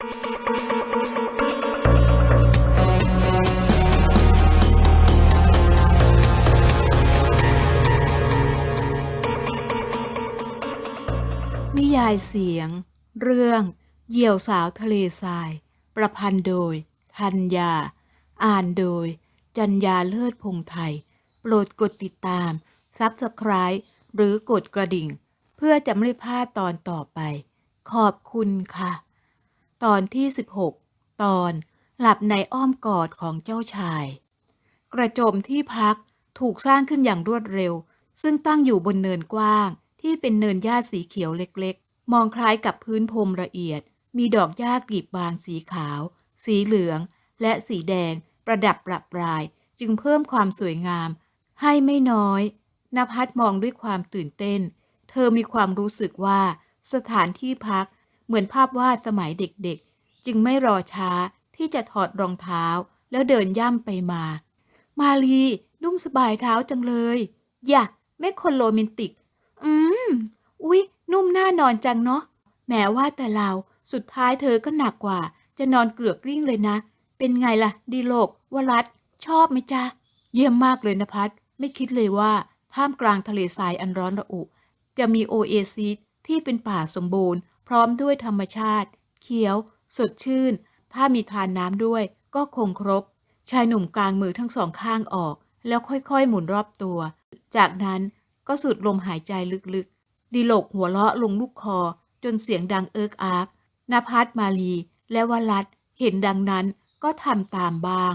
นิยายเสียง เรื่อง เหยี่ยวสาวทะเลทราย ประพันธ์โดยธัญญา อ่านโดย จัญญาเลิศพงไทย โปรดกดติดตามซับสไคร b e หรือกดกระดิ่ง เพื่อจะไม่พลาดตอนต่อไป ขอบคุณค่ะ ตอนที่ 16 ตอนหลับในอ้อมกอดของเจ้าชาย กระโจมที่พักถูกสร้างขึ้นอย่างรวดเร็ว ซึ่งตั้งอยู่บนเนินกว้าง ที่เป็นเนินหญ้าสีเขียวเล็กๆ มองคล้ายกับพื้นพรมละเอียด มีดอกหญ้ากลีบบางสีขาว สีเหลือง และสีแดง ประดับประปราย จึงเพิ่มความสวยงาม ให้ไม่น้อยนภัสมองด้วยความตื่นเต้น เธอมีความรู้สึกว่า สถานที่พัก เหมือนภาพวาดสมัยเด็กๆ จึงไม่รอช้าที่จะถอดรองเท้าแล้วเดินย่ำไปมา มาลีนุ่มสบายเท้าจังเลย อย่าแม่คนโรแมนติก อืม อุ๊ย นุ่มหน้านอนจังเนาะแม้ว่าแต่เราสุดท้ายเธอก็หนักกว่า จะนอนเกลือกกลิ้งเลยนะ เป็นไงล่ะ ดีโลกวรัตชอบไหมจ๊ะ เยี่ยมมากเลยนะพัดไม่คิดเลยว่า ท่ามกลางทะเลทรายอันร้อนระอุ จะมีโอเอซิสที่เป็นป่าสมบูรณ์ พร้อมด้วยธรรมชาติ เขียว สดชื่น ถ้ามีทานน้ำด้วย ก็คงครบ ชายหนุ่มกลางมือทั้งสองข้างออก แล้วค่อยๆ หมุนรอบตัว จากนั้นก็สูดลมหายใจลึกๆ ดิโลกหัวเราะลงลูกคอ จนเสียงดังเอิกอาร์กนภัสมาลี และวลัดเห็นดังนั้นก็ทำตามบ้าง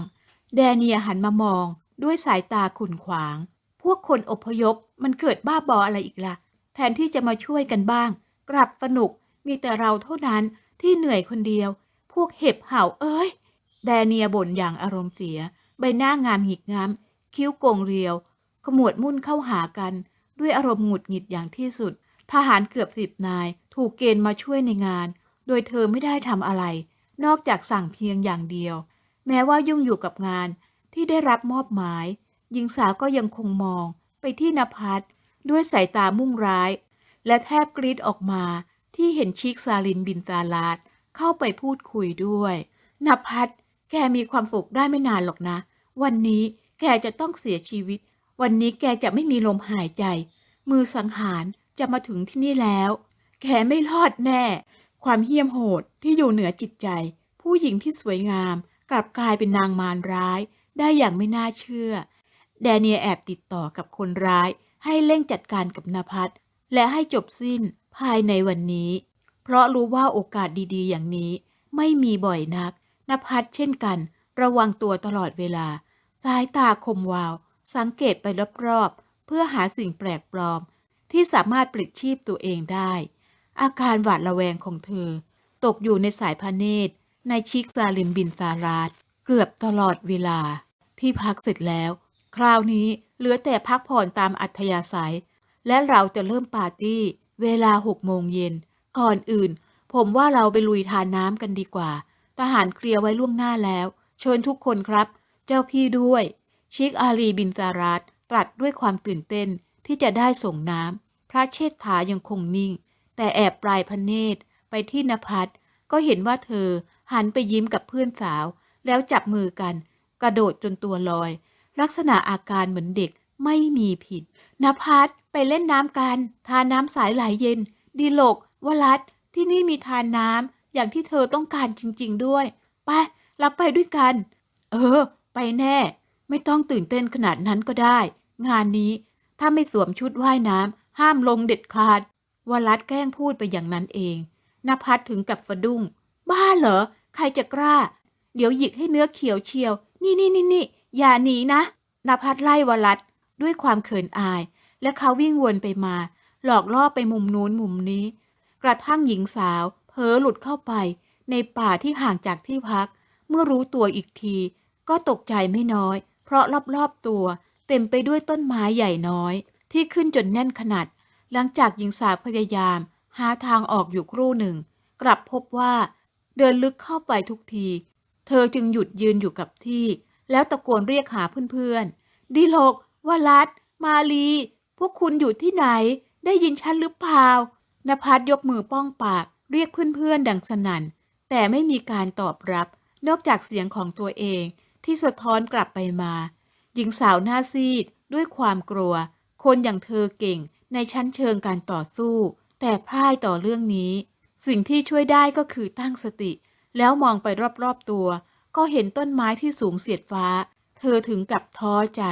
แดเนียหันมามองด้วยสายตาขุ่นขวาง พวกคนอพยพมันเกิดบ้าบออะไรอีกละ่ะ แทนที่จะมาช่วยกันบ้าง กลับสนุก มีแต่เราเท่านั้นที่เหนื่อยคนเดียว พวกเห็บเห่าเอ้ย แดเนียบ่นอย่างอารมณ์เสีย ใบหน้างามหงิกงาม คิ้วโกงเรียว ขมวดมุ่นเข้าหากัน ด้วยอารมณ์หงุดหงิดอย่างที่สุด ทหารเกือบสิบนาย ถูกเกณฑ์มาช่วยในงาน โดยเธอไม่ได้ทำอะไร นอกจากสั่งเพียงอย่างเดียว แม้ว่ายุ่งอยู่กับงานที่ได้รับมอบหมาย หญิงสาวก็ยังคงมองไปที่นภัสด้วยสายตามุ่งร้าย และแทบกรีดออกมา ที่เห็นชิคซาลินบินซาลาดเข้าไปพูดคุยด้วยนภัสแกมีความสุขได้ไม่นานหรอกนะ วันนี้แกจะต้องเสียชีวิต วันนี้แกจะไม่มีลมหายใจ มือสังหารจะมาถึงที่นี่แล้ว แกไม่รอดแน่ ความเหี้ยมโหดที่อยู่เหนือจิตใจ ผู้หญิงที่สวยงาม กลับกลายเป็นนางมารร้าย ได้อย่างไม่น่าเชื่อ แดเนียแอบติดต่อกับคนร้าย ให้เร่งจัดการกับนภัสและให้จบสิ้น ภายในวันนี้ เพราะรู้ว่าโอกาสดีๆ อย่างนี้ ไม่มีบ่อยนักนภัสเช่นกัน ระวังตัวตลอดเวลา สายตาคมวาว สังเกตไปรอบๆ เพื่อหาสิ่งแปลกปลอม ที่สามารถปลิดชีพตัวเองได้ อาการหวาดระแวงของเธอ ตกอยู่ในสายพระเนตรในชิกซาลิมบินซาราดเกือบตลอดเวลา ที่พักเสร็จแล้ว คราวนี้เหลือแต่พักผ่อนตามอัธยาศัย และเราจะเริ่มปาร์ตี้ เวลาหกโมงเย็น ก่อนอื่น ผมว่าเราไปลุยทานน้ำกันดีกว่า ทหารเคลียร์ไว้ล่วงหน้าแล้ว เชิญทุกคนครับ เจ้าพี่ด้วย ชิคอาลีบินซารัตตรัสด้วยความตื่นเต้นที่จะได้ส่งน้ำ พระเชษฐายังคงนิ่ง แต่แอบปลายพระเนตรไปที่นภัสก็เห็นว่าเธอหันไปยิ้มกับเพื่อนสาว แล้วจับมือกัน กระโดดจนตัวลอย ลักษณะอาการเหมือนเด็ก ไม่มีผิดนภัสไปเล่นน้ำกัน ทานน้ำสายไหลเย็น ดีโลกวลัดที่นี่มีทานน้ำอย่างที่เธอต้องการจริง ๆ ด้วย ไปรับไปด้วยกัน เออ ไปแน่ ไม่ต้องตื่นเต้นขนาดนั้นก็ได้ งานนี้ถ้าไม่สวมชุดว่ายน้ำห้ามลงเด็ดขาดวลัดแกล้งพูดไปอย่างนั้นเองนภัสถึงกับสะดุ้ง บ้าเหรอ ใครจะกล้า เดี๋ยวหยิกให้เนื้อเขียวเชียว นี่นี่นี่นี่อย่าหนีนะนภัสไล่วลัด ด้วยความเขินอาย และเขาวิ่งวนไปมา หลอกล่อไปมุมนู้นมุมนี้ กระทั่งหญิงสาวเผลอหลุดเข้าไป ในป่าที่ห่างจากที่พัก เมื่อรู้ตัวอีกที ก็ตกใจไม่น้อย เพราะรอบๆตัว เต็มไปด้วยต้นไม้ใหญ่น้อย ที่ขึ้นจนแน่นขนาด หลังจากหญิงสาวพยายาม หาทางออกอยู่ครู่หนึ่ง กลับพบว่า เดินลึกเข้าไปทุกที เธอจึงหยุดยืนอยู่กับที่ แล้วตะโกนเรียกหาเพื่อนๆดิโลก วลัดมาลี พวกคุณอยู่ที่ไหน ได้ยินฉันหรือเปล่านภัสยกมือป้องปาก เรียกเพื่อนๆ ดังสนั่นแต่แต่ไม่มีการตอบรับ นอกจากเสียงของตัวเอง ที่สะท้อนกลับไปมา หญิงสาวหน้าซีด ด้วยความกลัว คนอย่างเธอเก่งในชั้นเชิงการต่อสู้ แต่พ่ายต่อเรื่องนี้ สิ่งที่ช่วยได้ก็คือตั้งสติ แล้วมองไปรอบๆตัว ก็เห็นต้นไม้ที่สูงเสียดฟ้า เธอถึงกับท้อใจ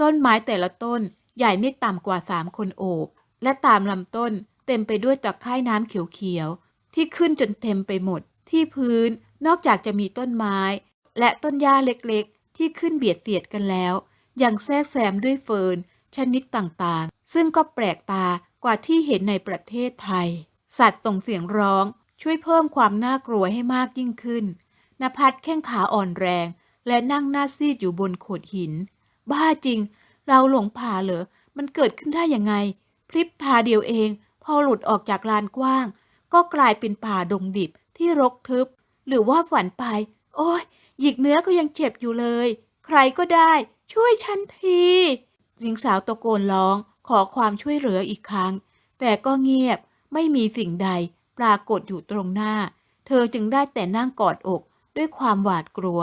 ต้นไม้แต่ละต้นใหญ่ไม่ต่ำกว่าสามคนโอบ และตามลำต้นเต็มไปด้วยตะไคร่น้ำเขียวๆ ที่ขึ้นจนเต็มไปหมด ที่พื้นนอกจากจะมีต้นไม้ และต้นหญ้าเล็กๆ ที่ขึ้นเบียดเสียดกันแล้ว ยังแทรกแซมด้วยเฟิร์นชนิดต่างๆ ซึ่งก็แปลกตากว่าที่เห็นในประเทศไทย สัตว์ส่งเสียงร้องช่วยเพิ่มความน่ากลัวให้มากยิ่งขึ้นนภัสแข้งขาอ่อนแรง และนั่งหน้าซีดอยู่บนโขดหิน บ้าจริง เราหลงป่าเหรอ มันเกิดขึ้นได้ยังไง พริบตาเดียวเอง พอหลุดออกจากลานกว้าง ก็กลายเป็นป่าดงดิบที่รกทึบ หรือว่าฝันไป โอ้ยหยิกเนื้อก็ยังเจ็บอยู่เลย ใครก็ได้ ช่วยฉันทีหญิงสาวตะโกนร้อง ขอความช่วยเหลืออีกครั้ง แต่ก็เงียบไม่มีสิ่งใด ปรากฏอยู่ตรงหน้า เธอจึงได้แต่นั่งกอดอกด้วยความหวาดกลัว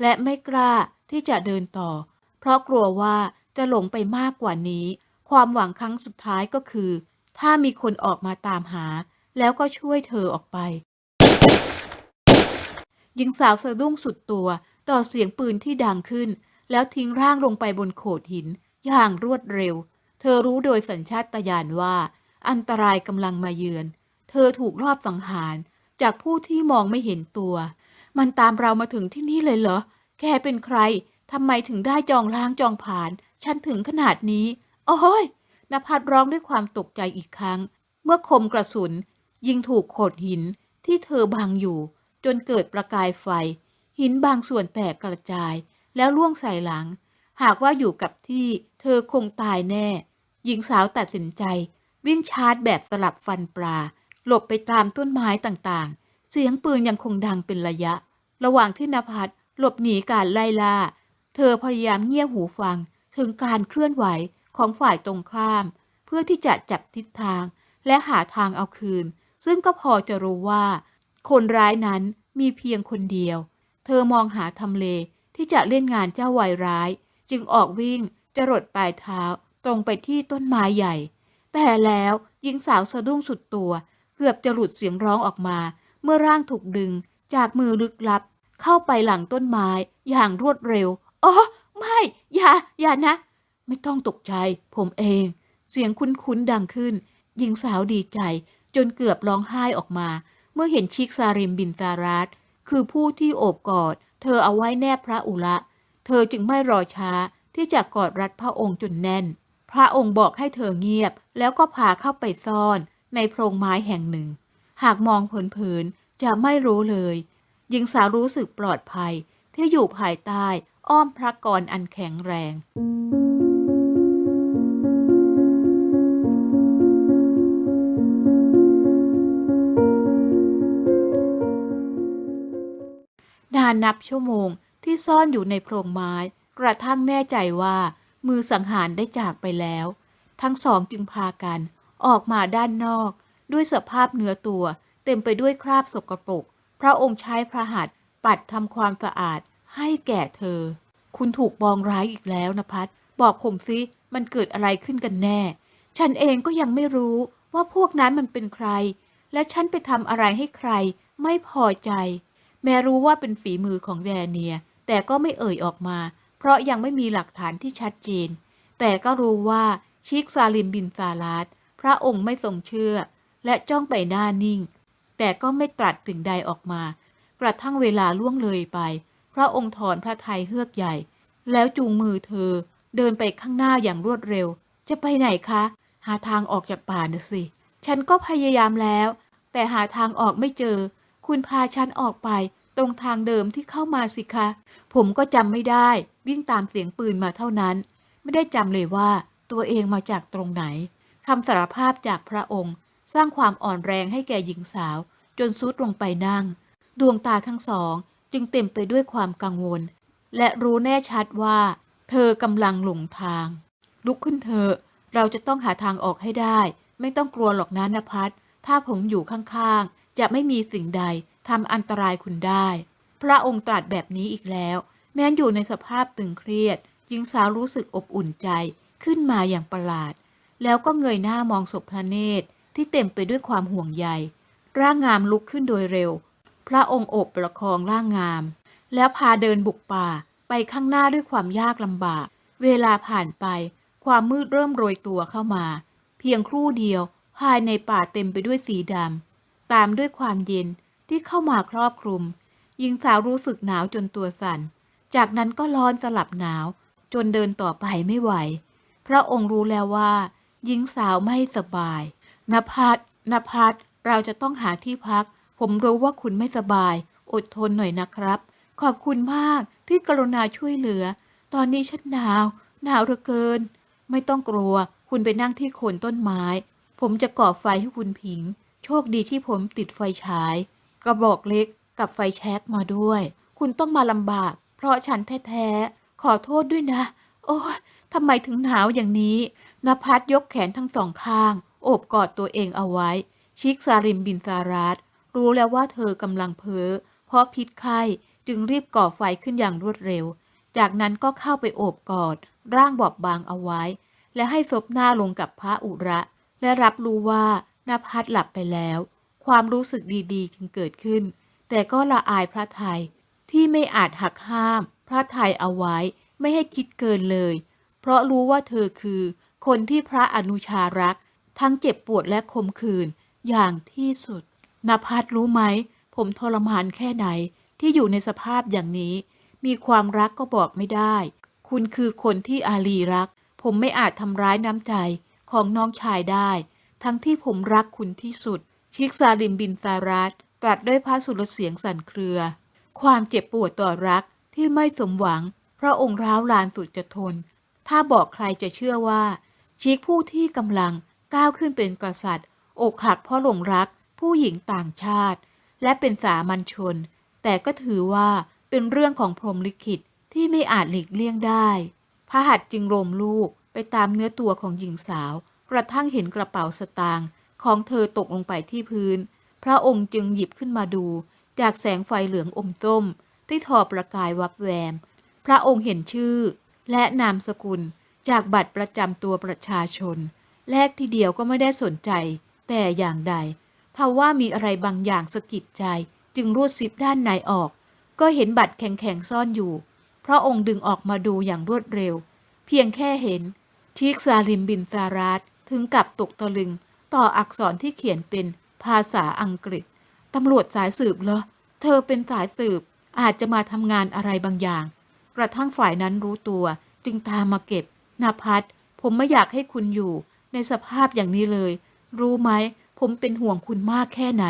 และไม่กล้าที่จะเดินต่อ ราะกลัวว่าจะหลงไปมากกว่านี้ ความหวังครั้งสุดท้ายก็คือ ถ้ามีคนออกมาตามหา แล้วก็ช่วยเธอออกไปหญิงสาวสะดุ้งสุดตัวต่อเสียงปืนที่ดังขึ้น แล้วทิ้งร่างลงไปบนโขดหิน อย่างรวดเร็ว เธอรู้โดยสัญชาตญาณว่า อันตรายกำลังมาเยือน เธอถูกลอบสังหารจากผู้ที่มองไม่เห็นตัว มันตามเรามาถึงที่นี่เลยเหรอ แกเป็นใคร ทำไมถึงได้จองล้างจองผ่าน ฉันถึงขนาดนี้ โอ้ยนภัสร้องด้วยความตกใจอีกครั้ง เมื่อคมกระสุน ยิงถูกโขดหินที่เธอบังอยู่ จนเกิดประกายไฟ หินบางส่วนแตกกระจาย แล้วล่วงใส่หลัง หากว่าอยู่กับที่เธอคงตายแน่ หญิงสาวตัดสินใจ วิ่งชาร์จแบบสลับฟันปลา หลบไปตามต้นไม้ต่างๆ เสียงปืนยังคงดังเป็นระยะ ระหว่างที่นภัสหลบหนีการไล่ล่า เธอพยายามเงี่ยหูฟังถึงการเคลื่อนไหวของฝ่ายตรงข้าม เพื่อที่จะจับทิศทางและหาทางเอาคืน ซึ่งก็พอจะรู้ว่า คนร้ายนั้นมีเพียงคนเดียว เธอมองหาทำเลที่จะเล่นงานเจ้าวัยร้าย จึงออกวิ่งจรดปลายเท้าตรงไปที่ต้นไม้ใหญ่ แต่แล้วหญิงสาวสะดุ้งสุดตัว เกือบจะหลุดเสียงร้องออกมา เมื่อร่างถูกดึงจากมือลึกลับ เข้าไปหลังต้นไม้อย่างรวดเร็ว อ๋อ ไม่ อย่า อย่านะ ไม่ต้องตกใจ ผมเอง เสียงคุ้นๆดังขึ้น หญิงสาวดีใจ จนเกือบร้องไห้ออกมา เมื่อเห็นชิกซาริมบินซารัสคือผู้ที่โอบกอด เธอเอาไว้แนบพระอุระ เธอจึงไม่รอช้าที่จะกอดรัดพระองค์จนแน่น พระองค์บอกให้เธอเงียบ แล้วก็พาเข้าไปซ่อน ในโพรงไม้แห่งหนึ่ง หากมองเผินๆจะไม่รู้เลย หญิงสาวรู้สึกปลอดภัยที่อยู่ภายใต้ อ้อมพระกรอันแข็งแรงนานนับชั่วโมงที่ซ่อนอยู่ในโพรงไม้ กระทั่งแน่ใจว่ามือสังหารได้จากไปแล้ว ทั้งสองจึงพากัน ออกมาด้านนอก ด้วยสภาพเนื้อตัว เต็มไปด้วยคราบสกปรกพระองค์ใช้พระหัตถ์ปัดทำความสะอาดให้แก่เธอ คุณถูกปองร้ายอีกแล้วนะพัดบอกผมสิมันเกิดอะไรขึ้นกันแน่ ฉันเองก็ยังไม่รู้ว่าพวกนั้นมันเป็นใคร และฉันไปทำอะไรให้ใคร ไม่พอใจ แม้รู้ว่าเป็นฝีมือของแดเนีย แต่ก็ไม่เอ่ยออกมา เพราะยังไม่มีหลักฐานที่ชัดเจน แต่ก็รู้ว่าชิกซาลิมบินซาลาดพระองค์ไม่ทรงเชื่อ และจ้องไปหน้านิ่ง แต่ก็ไม่ตรัสสิ่งใดออกมา กระทั่งเวลาล่วงเลยไป พระองค์ถอนพระทัยเฮือกใหญ่ แล้วจูงมือเธอเดินไปข้างหน้าอย่างรวดเร็ว จะไปไหนคะ หาทางออกจากป่านะสิ ฉันก็พยายามแล้ว แต่หาทางออกไม่เจอ คุณพาฉันออกไป ตรงทางเดิมที่เข้ามาสิคะ ผมก็จำไม่ได้ วิ่งตามเสียงปืนมาเท่านั้น ไม่ได้จำเลยว่าตัวเองมาจากตรงไหนคำสารภาพจากพระองค์ สร้างความอ่อนแรงให้แก่หญิงสาว จนซุดลงไปนั่ง ดวงตาทั้งสอง จึงเต็มไปด้วยความกังวล และรู้แน่ชัดว่า เธอกำลังหลงทาง ลุกขึ้นเถอะเราจะต้องหาทางออกให้ได้ ไม่ต้องกลัวหรอกนะนภัสถ้าผมอยู่ข้างๆ จะไม่มีสิ่งใดทำอันตรายคุณได้ พระองค์ตรัสแบบนี้อีกแล้ว แม้นอยู่ในสภาพตึงเครียดหญิงสาวรู้สึกอบอุ่นใจขึ้นมาอย่างประหลาด แล้วก็เงยหน้ามองศพพระเนตรที่เต็มไปด้วยความห่วงใย ร่างงามลุกขึ้นโดยเร็ว พระองค์โอบประคองร่างงาม แล้วพาเดินบุกป่าไปข้างหน้าด้วยความยากลำบาก เวลาผ่านไป ความมืดเริ่มโรยตัวเข้ามา เพียงครู่เดียว ภายในป่าเต็มไปด้วยสีดำตามด้วยความเย็นที่เข้ามาครอบคลุมหญิงสาวรู้สึกหนาวจนตัวสั่น จากนั้นก็ร้อนสลับหนาว จนเดินต่อไปไม่ไหว พระองค์รู้แล้วว่า หญิงสาวไม่สบายนภัสนภัสเราจะต้องหาที่พัก ผมรู้ว่าคุณไม่สบาย อดทนหน่อยนะครับ ขอบคุณมากที่กรุณาช่วยเหลือ ตอนนี้ฉันหนาว หนาวเหลือเกิน ไม่ต้องกลัว คุณไปนั่งที่โคนต้นไม้ ผมจะก่อไฟให้คุณผิง โชคดีที่ผมติดไฟฉาย กระบอกเล็กกับไฟแช็กมาด้วย คุณต้องมาลำบาก เพราะฉันแท้ๆ ขอโทษด้วยนะ โอ้ทำไมถึงหนาวอย่างนี้นภัสยกแขนทั้งสองข้าง โอบกอดตัวเองเอาไว้ ชิกซาริมบินซารัส รู้แล้วว่าเธอกำลังเพ้อเพราะพิษไข้จึงรีบก่อไฟขึ้นอย่างรวดเร็ว จากนั้นก็เข้าไปโอบกอด ร่างบอบบางเอาไว้ และให้ซบหน้าลงกับพระอุระ และรับรู้ว่านภัสหลับไปแล้ว ความรู้สึกดีๆ จึงเกิดขึ้น แต่ก็ละอายพระไทย ที่ไม่อาจหักห้าม พระไทยเอาไว้ไม่ให้คิดเกินเลย เพราะรู้ว่าเธอคือ คนที่พระอนุชารัก ทั้งเจ็บปวดและคมคืนอย่างที่สุด นภัสรู้ไหม ผมทรมานแค่ไหนที่อยู่ในสภาพอย่างนี้ มีความรักก็บอกไม่ได้ คุณคือคนที่อาลีรัก ผมไม่อาจทำร้ายน้ำใจของน้องชายได้ ทั้งที่ผมรักคุณที่สุด ชิกซาลิมบินซารัสตรัสด้วยพระสุรเสียงสั่นเครือ ความเจ็บปวดต่อรักที่ไม่สมหวัง พระองค์ร้าวลานสุดจะทน ถ้าบอกใครจะเชื่อว่า ชิกผู้ที่กำลังก้าวขึ้นเป็นกษัตริย์ อกหักเพราะหลงรัก ผู้หญิงต่างชาติ และเป็นสามัญชน แต่ก็ถือว่าเป็นเรื่องของพรหมลิขิตที่ไม่อาจหลีกเลี่ยงได้พระหัตจึงโรมลูกไปตามเนื้อตัวของหญิงสาว กระทั่งเห็นกระเป๋าสตางค์ของเธอตกลงไปที่พื้น พระองค์จึงหยิบขึ้นมาดู จากแสงไฟเหลืองอมส้ม ที่ทอประกายวับแวม พระองค์เห็นชื่อ และนามสกุลจากบัตรประจำตัวประชาชน แรกทีเดียวก็ไม่ได้สนใจ แต่อย่างใด เพราะว่ามีอะไรบางอย่างสะกิดใจ จึงรูดซิปด้านในออก ก็เห็นบัตรแข็งๆซ่อนอยู่ พระองค์ดึงออกมาดูอย่างรวดเร็ว เพียงแค่เห็นชิกซาลิมบินซารัสถึงกับตกตะลึง ต่ออักษรที่เขียนเป็นภาษาอังกฤษ ตำรวจสายสืบเหรอ เธอเป็นสายสืบ อาจจะมาทำงานอะไรบางอย่าง กระทั่งฝ่ายนั้นรู้ตัว จึงตามมาเก็บนาพัทผมไม่อยากให้คุณอยู่ในสภาพอย่างนี้เลย รู้ไหม ผมเป็นห่วงคุณมากแค่ไหน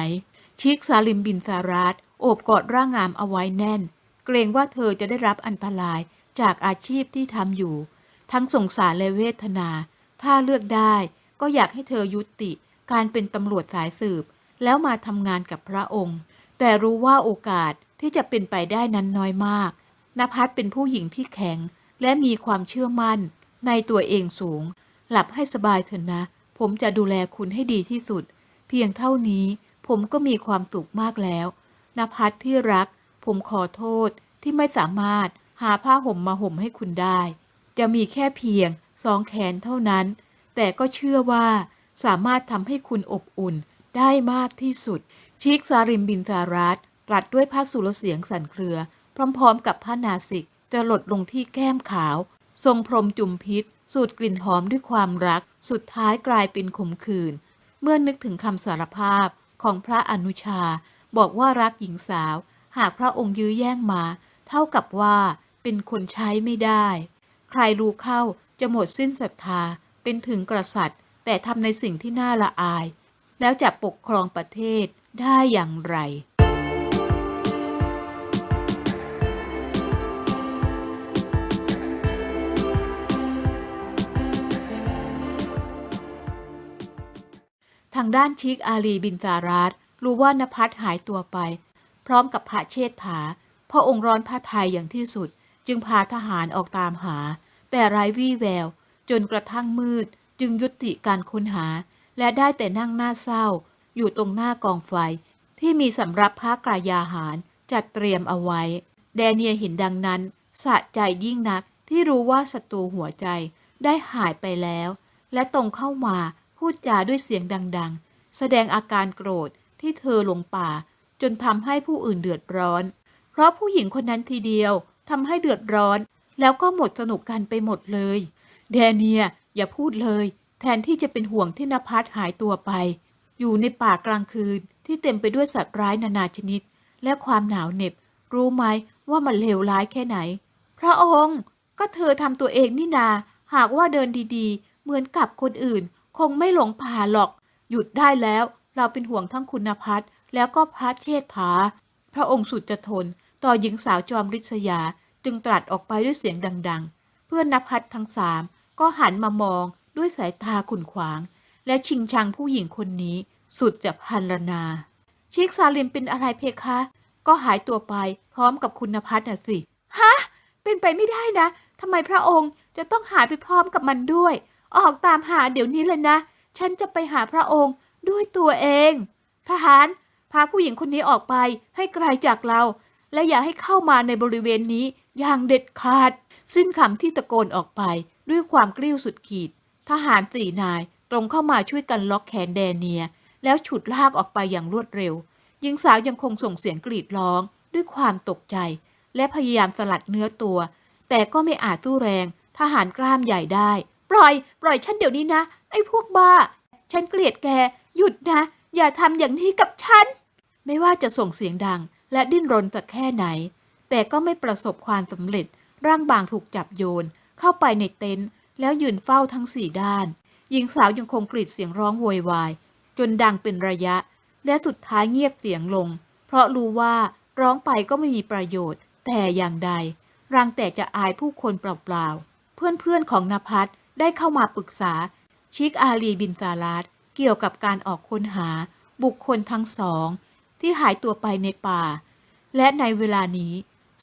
ชิกซาลิมบินซารัสโอบกอดร่างงามเอาไว้แน่น เกรงว่าเธอจะได้รับอันตรายจากอาชีพที่ทำอยู่ ทั้งสงสารและเวทนา ถ้าเลือกได้ ก็อยากให้เธอยุติการเป็นตำรวจสายสืบ แล้วมาทำงานกับพระองค์ แต่รู้ว่าโอกาสที่จะเป็นไปได้นั้นน้อยมากนภัสเป็นผู้หญิงที่แข็ง และมีความเชื่อมั่น ในตัวเองสูง หลับให้สบายเถอะนะ ผมจะดูแลคุณให้ดีที่สุด เพียงเท่านี้ผมก็มีความสุขมากแล้วนภัสที่รัก ผมขอโทษที่ไม่สามารถหาผ้าห่มมาห่มให้คุณได้ จะมีแค่เพียงสองแขนเท่านั้น แต่ก็เชื่อว่าสามารถทำให้คุณอบอุ่นได้มากที่สุด ชิกซาริมบินซารัสตรัสด้วยผ้าสุรเสียงสั่นเครือ พร้อมๆ กับผ้านาสิกจะหลดลงที่แก้มขาว ทรงพรมจุมพิษ สูดกลิ่นหอมด้วยความรัก สุดท้ายกลายเป็นขมขื่น มื่อนึกถึงคำสารภาพของพระอนุชา บอกว่ารักหญิงสาว หากพระองค์ยื้อแย่งมา เท่ากับว่าเป็นคนใช้ไม่ได้ ใครรู้เข้าจะหมดสิ้นศรัทธาเป็นถึงกษัตริย์ แต่ทำในสิ่งที่น่าละอาย แล้วจะปกครองประเทศได้อย่างไรางด้านชิกอาลีบินซารัสรู้ว่านภัสหายตัวไป พร้อมกับพระเชษฐา พระองค์ร้อนพระทัยอย่างที่สุด จึงพาทหารออกตามหา แต่ไร้วี่แวว จนกระทั่งมืด จึงยุติการค้นหา และได้แต่นั่งหน้าเศร้า อยู่ตรงหน้ากองไฟ ที่มีสำหรับพระกายาหารจัดเตรียมเอาไว้ แดเนียเห็นดังนั้นสะใจยิ่งนักที่รู้ว่าศัตรูหัวใจได้หายไปแล้ว และตรงเข้ามา พูดจาด้วยเสียงดังๆ แสดงอาการโกรธที่เธอหลงป่า จนทำให้ผู้อื่นเดือดร้อน เพราะผู้หญิงคนนั้นทีเดียวทำให้เดือดร้อน แล้วก็หมดสนุกกันไปหมดเลย แดเนียอย่าพูดเลย แทนที่จะเป็นห่วงที่นภัสหายตัวไป อยู่ในป่ากลางคืนที่เต็มไปด้วยสัตว์ร้ายนานาชนิด และความหนาวเหน็บ รู้ไหมว่ามันเลวร้ายแค่ไหน พระองค์ก็เธอทำตัวเองนี่นา หากว่าเดินดีๆ เหมือนกับคนอื่น คงไม่หลงป่าหรอก หยุดได้แล้ว เราเป็นห่วงทั้งคุณพัฒแล้วก็พัฒเชษฐา พระองค์สุดจะทน ต่อหญิงสาวจอมริษยาจึงตรัสออกไปด้วยเสียงดัง ๆ เพื่อนนภัทรทั้งสามก็หันมามองด้วยสายตาขุนขวาง และชิงชังผู้หญิงคนนี้สุดจะพันรนา ชิคซาลิมเป็นอะไรเพคะ ก็หายตัวไปพร้อมกับคุณพัฒน์น่ะสิ ฮะ เป็นไปไม่ได้นะทำไมพระองค์จะต้องหายไปพร้อมกับมันด้วย ออกตามหาเดี๋ยวนี้เลยนะ ฉันจะไปหาพระองค์ด้วยตัวเอง ทหาร พาผู้หญิงคนนี้ออกไปให้ไกลจากเรา และอย่าให้เข้ามาในบริเวณนี้อย่างเด็ดขาด สิ้นคำที่ตะโกนออกไปด้วยความกริ้วสุดขีด ทหารสี่นายตรงเข้ามาช่วยกันล็อกแขนแดเนีย แล้วฉุดลากออกไปอย่างรวดเร็วหญิงสาวยังคงส่งเสียงกรีดร้องด้วยความตกใจ และพยายามสลัดเนื้อตัว แต่ก็ไม่อาจสู้แรงทหารกล้ามใหญ่ได้ ปล่อย ปล่อยฉันเดี๋ยวนี้นะ ไอ้พวกบ้า ฉันเกลียดแก หยุดนะ อย่าทำอย่างนี้กับฉัน ไม่ว่าจะส่งเสียงดัง และดิ้นรนสักแค่ไหน แต่ก็ไม่ประสบความสำเร็จ ร่างบางถูกจับโยน เข้าไปในเต็นท์แล้วยืนเฝ้าทั้งสี่ด้าน หญิงสาวยังคงกรีดเสียงร้องโวยวาย จนดังเป็นระยะ และสุดท้ายเงียบเสียงลง เพราะรู้ว่าร้องไปก็ไม่มีประโยชน์ แต่อย่างใด รังแต่จะอายผู้คนเปล่าๆ เพื่อนๆของนภัส ได้เข้ามาปรึกษาชิกอาลีบินซาลาดเกี่ยวกับการออกค้นหาบุคคลทั้งสอง ที่หายตัวไปในป่า และในเวลานี้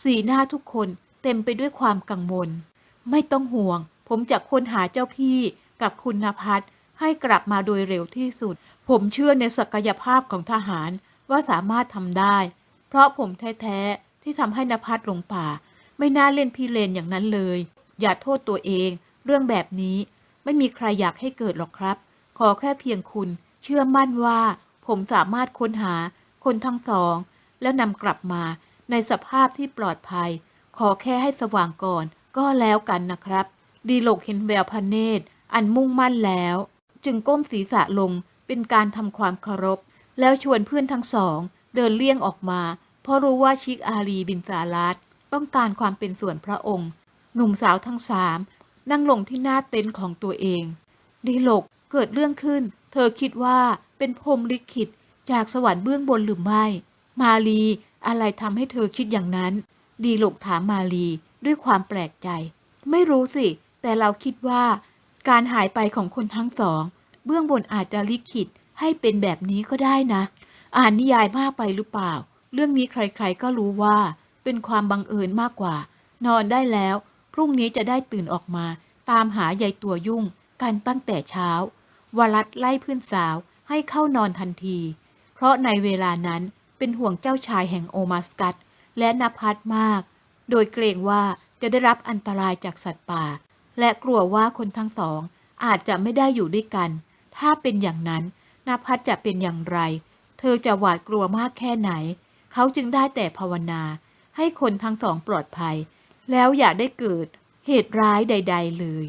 สีหน้าทุกคนเต็มไปด้วยความกังวล ไม่ต้องห่วง ผมจะค้นหาเจ้าพี่กับคุณนภัสให้กลับมาโดยเร็วที่สุด ผมเชื่อในศักยภาพของทหารว่าสามารถทำได้ เพราะผมแท้ ๆ ที่ทำให้นภัสหลงป่า ไม่น่าเล่นพี่เลนอย่างนั้นเลย อย่าโทษตัวเอง เรื่องแบบนี้ไม่มีใครอยากให้เกิดหรอกครับ ขอแค่เพียงคุณเชื่อมั่นว่า ผมสามารถค้นหาคนทั้งสอง แล้วนำกลับมาในสภาพที่ปลอดภัย ขอแค่ให้สว่างก่อนก็แล้วกันนะครับ ดีโลกเห็นแววพเนตร อันมุ่งมั่นแล้ว จึงก้มศีรษะลงเป็นการทำความเคารพ แล้วชวนเพื่อนทั้งสอง เดินเลี่ยงออกมา เพราะรู้ว่าชิกอาลีบินซาลาดต้องการความเป็นส่วนพระองค์ หนุ่มสาวทั้งสาม นั่งลงที่หน้าเต็นท์ของตัวเอง ดีโลกเกิดเรื่องขึ้น เธอคิดว่าเป็นพรมลิขิตจากสวรรค์เบื้องบนหรือไม่ มาลีอะไรทำให้เธอคิดอย่างนั้น ดีโลกถามมาลีด้วยความแปลกใจ ไม่รู้สิ แต่เราคิดว่า การหายไปของคนทั้งสอง เบื้องบนอาจจะลิขิตให้เป็นแบบนี้ก็ได้นะ อ่านนิยายมากไปหรือเปล่า เรื่องนี้ใครๆก็รู้ว่า เป็นความบังเอิญมากกว่า นอนได้แล้ว พรุ่งนี้จะได้ตื่นออกมา ตามหายายตัวยุ่ง กันตั้งแต่เช้าวลัดไล่เพื่อนสาวให้เข้านอนทันที เพราะในเวลานั้นเป็นห่วงเจ้าชายแห่งโอมาสกัตและนภัสมาก โดยเกรงว่าจะได้รับอันตรายจากสัตว์ป่า และกลัวว่าคนทั้งสอง อาจจะไม่ได้อยู่ด้วยกัน ถ้าเป็นอย่างนั้นนภัสจะเป็นอย่างไร เธอจะหวาดกลัวมากแค่ไหน เขาจึงได้แต่ภาวนา ให้คนทั้งสองปลอดภัย แล้วอย่าได้เกิดเหตุร้ายใด ๆ เลย